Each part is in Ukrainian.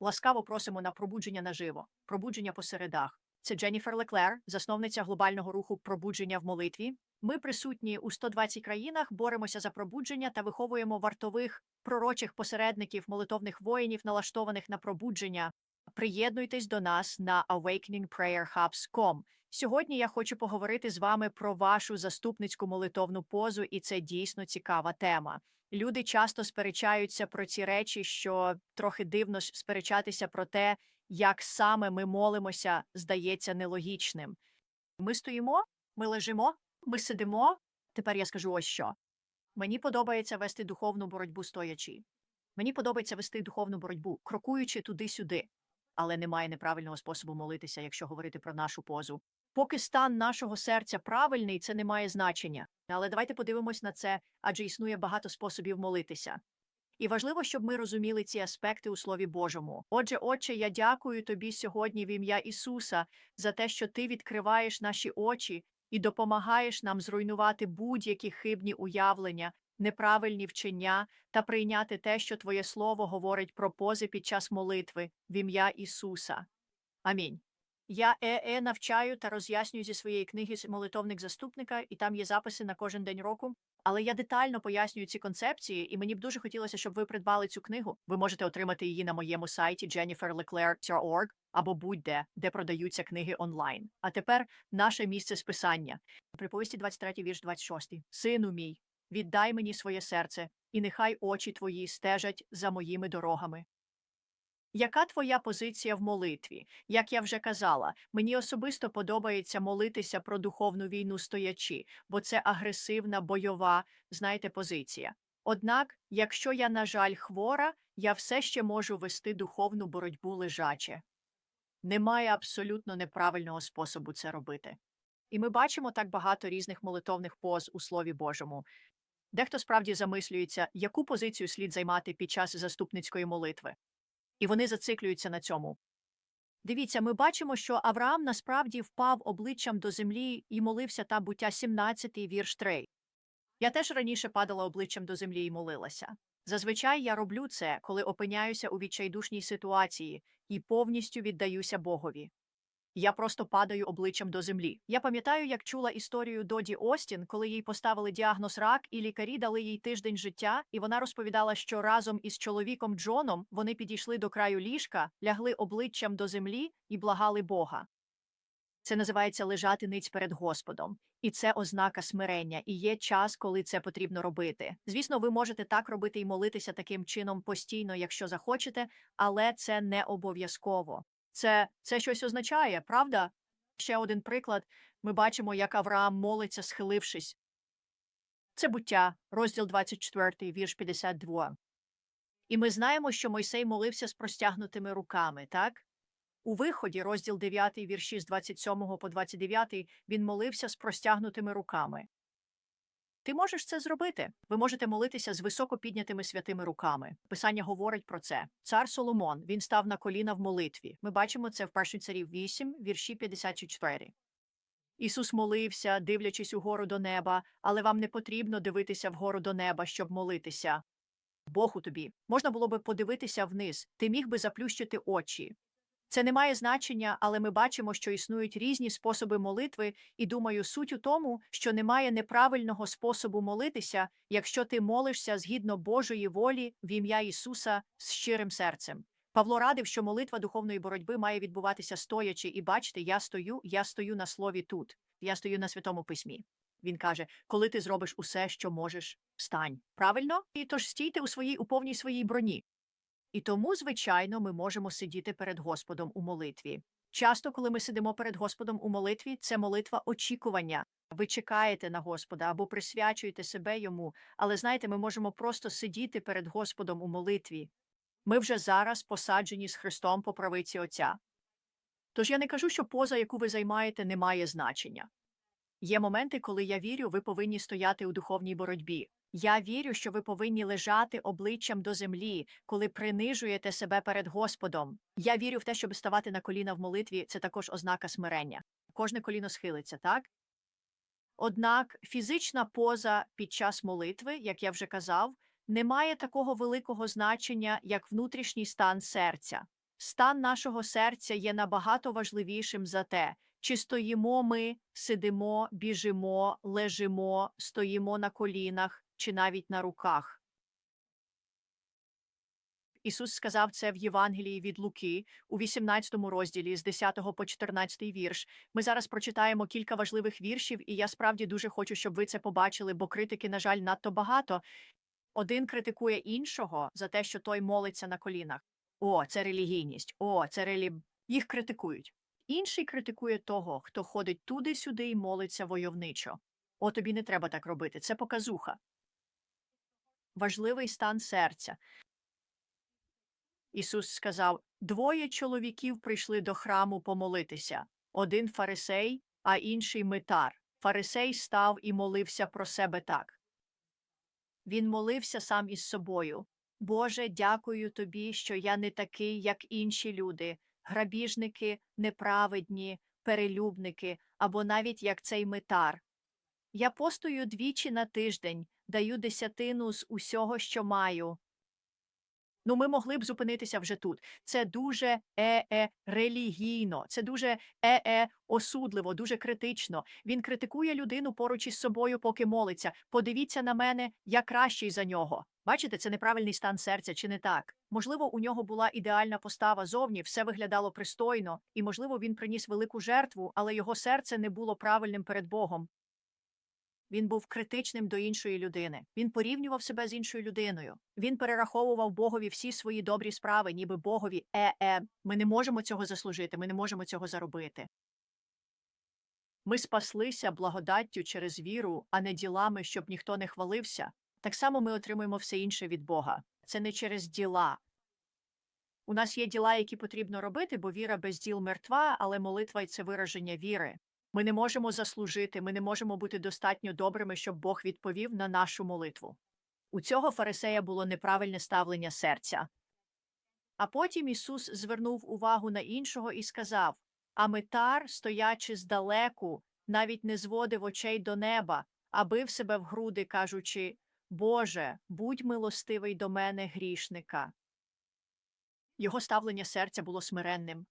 Ласкаво просимо на пробудження наживо, пробудження по середах. Це Дженніфер Леклер, засновниця глобального руху пробудження в молитві. Ми присутні у 120 країнах, боремося за пробудження та виховуємо вартових пророчих посередників, молитовних воїнів, налаштованих на пробудження. Приєднуйтесь до нас на awakeningprayerhubs.com. Сьогодні я хочу поговорити з вами про вашу заступницьку молитовну позу, і це дійсно цікава тема. Люди часто сперечаються про ці речі, що трохи дивно сперечатися про те, як саме ми молимося, здається нелогічним. Ми стоїмо, ми лежимо, ми сидимо. Тепер я скажу ось що. Мені подобається вести духовну боротьбу стоячи. Мені подобається вести духовну боротьбу, крокуючи туди-сюди. Але немає неправильного способу молитися, якщо говорити про нашу позу. Поки стан нашого серця правильний, це не має значення. Але давайте подивимось на це, адже існує багато способів молитися. І важливо, щоб ми розуміли ці аспекти у Слові Божому. Отже, Отче, я дякую тобі сьогодні в ім'я Ісуса за те, що ти відкриваєш наші очі і допомагаєш нам зруйнувати будь-які хибні уявлення, неправильні вчення та прийняти те, що Твоє Слово говорить про пози під час молитви в ім'я Ісуса. Амінь. Я ЕЕ навчаю та роз'яснюю зі своєї книги «С- молитовник заступника, і там є записи на кожен день року. Але я детально пояснюю ці концепції, і мені б дуже хотілося, щоб ви придбали цю книгу. Ви можете отримати її на моєму сайті jenniferleclaire.org або будь-де, де продаються книги онлайн. А тепер наше місце списання. Приповісті 23 вірш 26. Сину мій, віддай мені своє серце, і нехай очі твої стежать за моїми дорогами. Яка твоя позиція в молитві? Як я вже казала, мені особисто подобається молитися про духовну війну стоячи, бо це агресивна бойова, знаєте, позиція. Однак, якщо я, на жаль, хвора, я все ще можу вести духовну боротьбу лежаче. Немає абсолютно неправильного способу це робити. І ми бачимо так багато різних молитовних поз у Слові Божому. Дехто справді замислюється, яку позицію слід займати під час заступницької молитви. І вони зациклюються на цьому. Дивіться, ми бачимо, що Авраам насправді впав обличчям до землі і молився та буття 17 вірш 3. Я теж раніше падала обличчям до землі і молилася. Зазвичай я роблю це, коли опиняюся у відчайдушній ситуації і повністю віддаюся Богові. Я просто падаю обличчям до землі. Я пам'ятаю, як чула історію Доді Остін, коли їй поставили діагноз рак, і лікарі дали їй тиждень життя, і вона розповідала, що разом із чоловіком Джоном вони підійшли до краю ліжка, лягли обличчям до землі і благали Бога. Це називається лежати ниць перед Господом, і це ознака смирення, і є час, коли це потрібно робити. Звісно, ви можете так робити і молитися таким чином постійно, якщо захочете, але це не обов'язково. Це, це щось означає, правда? Ще один приклад. Ми бачимо, як Авраам молиться, схилившись. Це буття, розділ 24, вірш 52. І ми знаємо, що Мойсей молився з простягнутими руками, так? У виході, розділ 9, вірші з 27 по 29, він молився з простягнутими руками. Ти можеш це зробити. Ви можете молитися з високо піднятими святими руками. Писання говорить про це. Цар Соломон він став на коліна в молитві. Ми бачимо це в першій царів 8, вірші 54. Ісус молився, дивлячись угору до неба, але вам не потрібно дивитися вгору до неба, щоб молитися. Бог у тобі. Можна було би подивитися вниз, ти міг би заплющити очі. Це не має значення, але ми бачимо, що існують різні способи молитви, і думаю, суть у тому, що немає неправильного способу молитися, якщо ти молишся згідно Божої волі в ім'я Ісуса з щирим серцем. Павло радив, що молитва духовної боротьби має відбуватися стоячи, і бачите, я стою, я стою на слові тут, я стою на святому письмі. Він каже: коли ти зробиш усе, що можеш, встань. Правильно? І тож стійте у своїй у повній своїй броні. І тому, звичайно, ми можемо сидіти перед Господом у молитві. Часто, коли ми сидимо перед Господом у молитві, це молитва очікування. Ви чекаєте на Господа або присвячуєте себе йому, але знаєте, ми можемо просто сидіти перед Господом у молитві. Ми вже зараз посаджені з Христом по правиці Отця. Тож я не кажу, що поза, яку ви займаєте, не має значення. Є моменти, коли я вірю, ви повинні стояти у духовній боротьбі. Я вірю, що ви повинні лежати обличчям до землі, коли принижуєте себе перед Господом. Я вірю в те, щоб ставати на коліна в молитві це також ознака смирення. Кожне коліно схилиться, так? Однак фізична поза під час молитви, як я вже казав, не має такого великого значення, як внутрішній стан серця. Стан нашого серця є набагато важливішим за те, чи стоїмо ми, сидимо, біжимо, лежимо, стоїмо на колінах чи навіть на руках. Ісус сказав це в Євангелії від Луки у 18 розділі з 10 по 14 вірш. Ми зараз прочитаємо кілька важливих віршів, і я справді дуже хочу, щоб ви це побачили, бо критики, на жаль, надто багато. Один критикує іншого за те, що той молиться на колінах. О, це релігійність. О, це релі... Їх критикують. Інший критикує того, хто ходить туди-сюди і молиться войовничо. О, тобі не треба так робити. Це показуха. Важливий стан серця. Ісус сказав: двоє чоловіків прийшли до храму помолитися один фарисей, а інший митар. Фарисей став і молився про себе так. Він молився сам із собою. Боже, дякую тобі, що я не такий, як інші люди, грабіжники, неправедні, перелюбники або навіть як цей митар. Я постою двічі на тиждень, даю десятину з усього, що маю. Ну, ми могли б зупинитися вже тут. Це дуже е-е релігійно, це дуже е-е осудливо, дуже критично. Він критикує людину поруч із собою, поки молиться. Подивіться на мене, я кращий за нього. Бачите, це неправильний стан серця, чи не так? Можливо, у нього була ідеальна постава зовні, все виглядало пристойно, і, можливо, він приніс велику жертву, але його серце не було правильним перед Богом. Він був критичним до іншої людини. Він порівнював себе з іншою людиною. Він перераховував Богові всі свої добрі справи, ніби Богові е-е. Ми не можемо цього заслужити, ми не можемо цього заробити. Ми спаслися благодаттю через віру, а не ділами, щоб ніхто не хвалився. Так само ми отримуємо все інше від Бога. Це не через діла. У нас є діла, які потрібно робити, бо віра без діл мертва, але молитва це вираження віри. Ми не можемо заслужити, ми не можемо бути достатньо добрими, щоб Бог відповів на нашу молитву. У цього фарисея було неправильне ставлення серця. А потім Ісус звернув увагу на іншого і сказав А митар, стоячи здалеку, навіть не зводив очей до неба, а бив себе в груди, кажучи Боже, будь милостивий до мене грішника. Його ставлення серця було смиренним.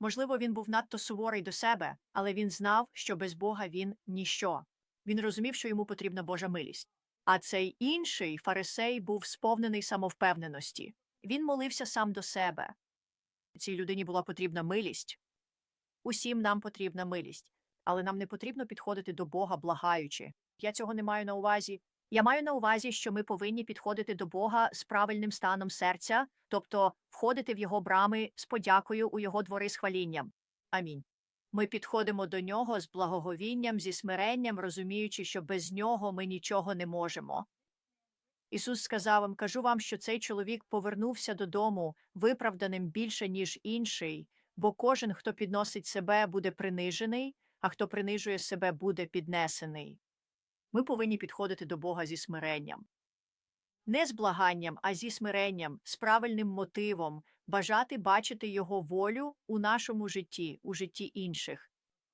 Можливо, він був надто суворий до себе, але він знав, що без Бога він ніщо. Він розумів, що йому потрібна Божа милість. А цей інший фарисей був сповнений самовпевненості. Він молився сам до себе. Цій людині була потрібна милість. Усім нам потрібна милість, але нам не потрібно підходити до Бога, благаючи. Я цього не маю на увазі. Я маю на увазі, що ми повинні підходити до Бога з правильним станом серця, тобто входити в його брами з подякою у його двори з хвалінням. Амінь. Ми підходимо до нього з благоговінням, зі смиренням, розуміючи, що без нього ми нічого не можемо. Ісус сказав вам, кажу вам, що цей чоловік повернувся додому виправданим більше, ніж інший, бо кожен, хто підносить себе, буде принижений, а хто принижує себе, буде піднесений. Ми повинні підходити до Бога зі смиренням. Не з благанням, а зі смиренням, з правильним мотивом, бажати бачити Його волю у нашому житті, у житті інших.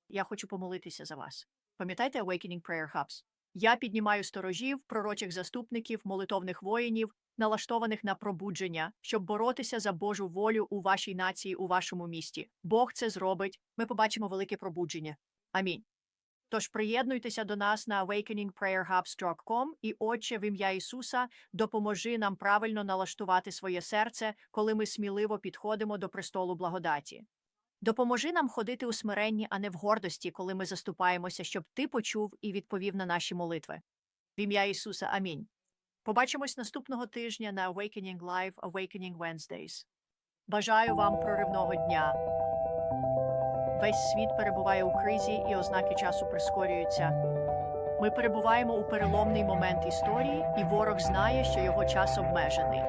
Я хочу помолитися за вас. Пам'ятайте Awakening Prayer Hubs? Я піднімаю сторожів, пророчих заступників, молитовних воїнів, налаштованих на пробудження, щоб боротися за Божу волю у вашій нації, у вашому місті. Бог це зробить. Ми побачимо велике пробудження. Амінь. Тож приєднуйтеся до нас на awakeningprayerhubs.com і, Отче, в ім'я Ісуса, допоможи нам правильно налаштувати своє серце, коли ми сміливо підходимо до престолу благодаті. Допоможи нам ходити у смиренні, а не в гордості, коли ми заступаємося, щоб ти почув і відповів на наші молитви. В ім'я Ісуса. Амінь. Побачимось наступного тижня на Awakening Live Awakening Wednesdays. Бажаю вам проривного дня. Весь світ перебуває у кризі, і ознаки часу прискорюються. Ми перебуваємо у переломний момент історії, і ворог знає, що його час обмежений.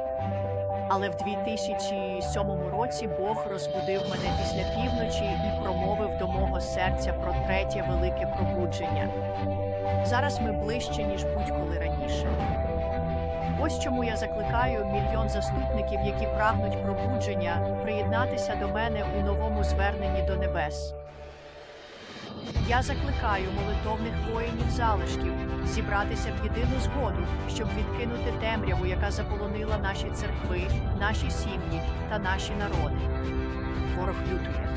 Але в 2007 році Бог розбудив мене після півночі і промовив до мого серця про третє велике пробудження. Зараз ми ближче, ніж будь-коли раніше. Ось чому я закликаю мільйон заступників, які прагнуть пробудження, приєднатися до мене у новому зверненні до небес. Я закликаю молитовних воїнів залишків зібратися в єдину згоду, щоб відкинути темряву, яка заполонила наші церкви, наші сім'ї та наші народи. Ворог лютує.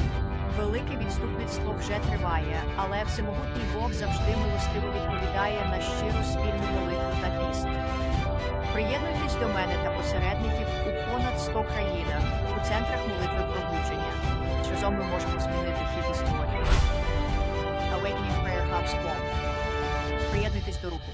Велике відступництво вже триває, але всемогутній Бог завжди милостиво відповідає на щиру спільну молитву та піст. Приєднуйтесь до мене та посередників у понад 100 країнах у центрах молитви пробудження. Разом ми можемо змінити хід історії. Awakening Prayer Hubs.com Приєднуйтесь до руху.